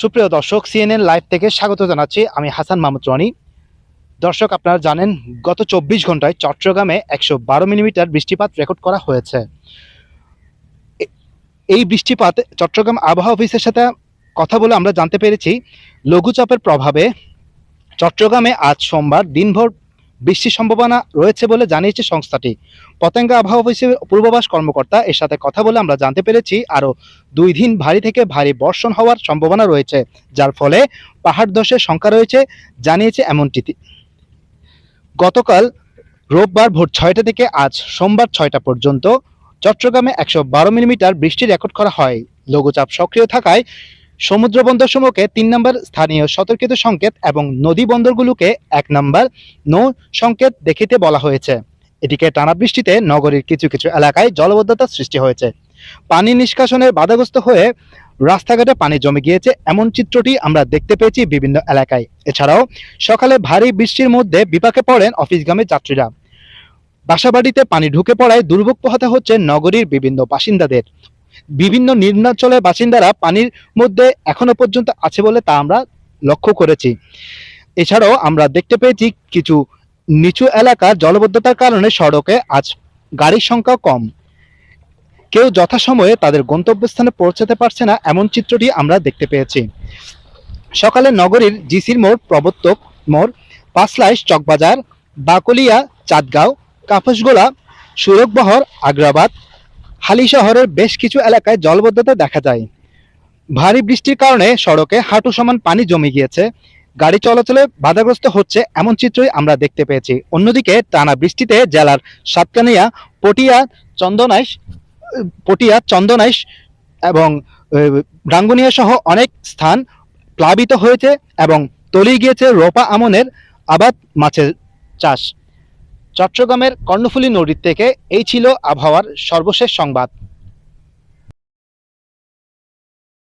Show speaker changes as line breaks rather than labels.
সুপ্রিয় দর্শক CNN live থেকে স্বাগত জানাচ্ছি আমি হাসান মাহমুদ রনি। দর্শক, আপনারা জানেন, গত চব্বিশ ঘন্টায় চট্টগ্রামে একশো বারো মিলিমিটার বৃষ্টিপাত রেকর্ড করা হয়েছে। এই বৃষ্টিপাত চট্টগ্রাম আবহাওয়া অফিসের সাথে কথা বলে আমরা জানতে পেরেছি, লঘুচাপের প্রভাবে চট্টগ্রামে আজ সোমবার দিনভর বৃষ্টির সম্ভাবনা রয়েছে বলে জানিয়েছে সংস্থাটি। পতেঙ্গা আবহাওয়া অফিসের পূর্বাভাস কর্মকর্তা, এর সাথে কথা বলে আমরা জানতে পেরেছি আরও দুই দিন ভারী থেকে ভারী বর্ষণ হওয়ার সম্ভাবনা রয়েছে, যার ফলে পাহাড় ধসের সংখ্যা রয়েছে, জানিয়েছে এমনটি গতকাল রোববার ভোর ছয়টা থেকে আজ সোমবার ছয়টা পর্যন্ত চট্টগ্রামে একশো বারো মিলিমিটার বৃষ্টি রেকর্ড করা হয়। লঘুচাপ সক্রিয় থাকায় সমুদ্র বন্দরসমূহকে তিন নম্বর স্থানীয় সতর্কিত সংকেত এবং নদী বন্দরগুলোকে এক নম্বর নৌ সংকেত দেখিতে বলা হয়েছে। এদিকে টানা বৃষ্টিতে নগরীর কিছু কিছু এলাকায় জলবদ্ধতার সৃষ্টি হয়েছে। পানি নিষ্কাশনের বাধাগ্রস্ত হয়ে রাস্তাঘাটে পানি জমে গিয়েছে এমন চিত্রটি আমরা দেখতে পেয়েছি বিভিন্ন এলাকায়। এছাড়াও সকালে ভারী বৃষ্টির মধ্যে বিপাকে পড়েন অফিসগামী যাত্রীরা। বাসাবাড়িতে পানি ঢুকে পড়ায় দুর্ভোগ পোহাতে হচ্ছে নগরীর বিভিন্ন বাসিন্দাদের। বিভিন্ন নিম্নাঞ্চলের বাসিন্দারা পানির মধ্যে এখনও পর্যন্ত আছে বলে তা আমরা লক্ষ্য করেছি। এছাড়াও আমরা দেখতে পেয়েছি কিছু নিচু এলাকার জলবদ্ধতার কারণে সড়কে আজ গাড়ির সংখ্যা কম। কেউ যথাসময়ে তাদের গন্তব্যস্থানে পৌঁছাতে পারছে না এমন চিত্রটি আমরা দেখতে পেয়েছি। সকালে নগরীর জিসির মোড়, প্রবর্তক মোড়, পাঁচলাইশ, চকবাজার, বাকলিয়া, চাঁদগাঁও কাফসগোলা সুরকবহর আগ্রাবাদ হালি শহরের বেশ কিছু এলাকায় জলবদ্ধতা দেখা যায়। ভারী বৃষ্টির কারণে সড়কে হাঁটু সমান পানি জমে গিয়েছে। গাড়ি চলাচলে বাধাগ্রস্ত হচ্ছে এমন চিত্রই আমরা দেখতে পেয়েছি। অন্যদিকে টানা বৃষ্টিতে জেলার সাতকানিয়া, পটিয়া চন্দনাইশ পটিয়া চন্দনাইশ এবং ডাঙ্গুনিয়া সহ অনেক স্থান প্লাবিত হয়েছে এবং তলিয়ে গিয়েছে রোপা আমনের আবাদ মাছের চাষ। চট্টগ্রামের কর্ণফুলী নদীর থেকে এই ছিল আবহাওয়ার সর্বশেষ সংবাদ।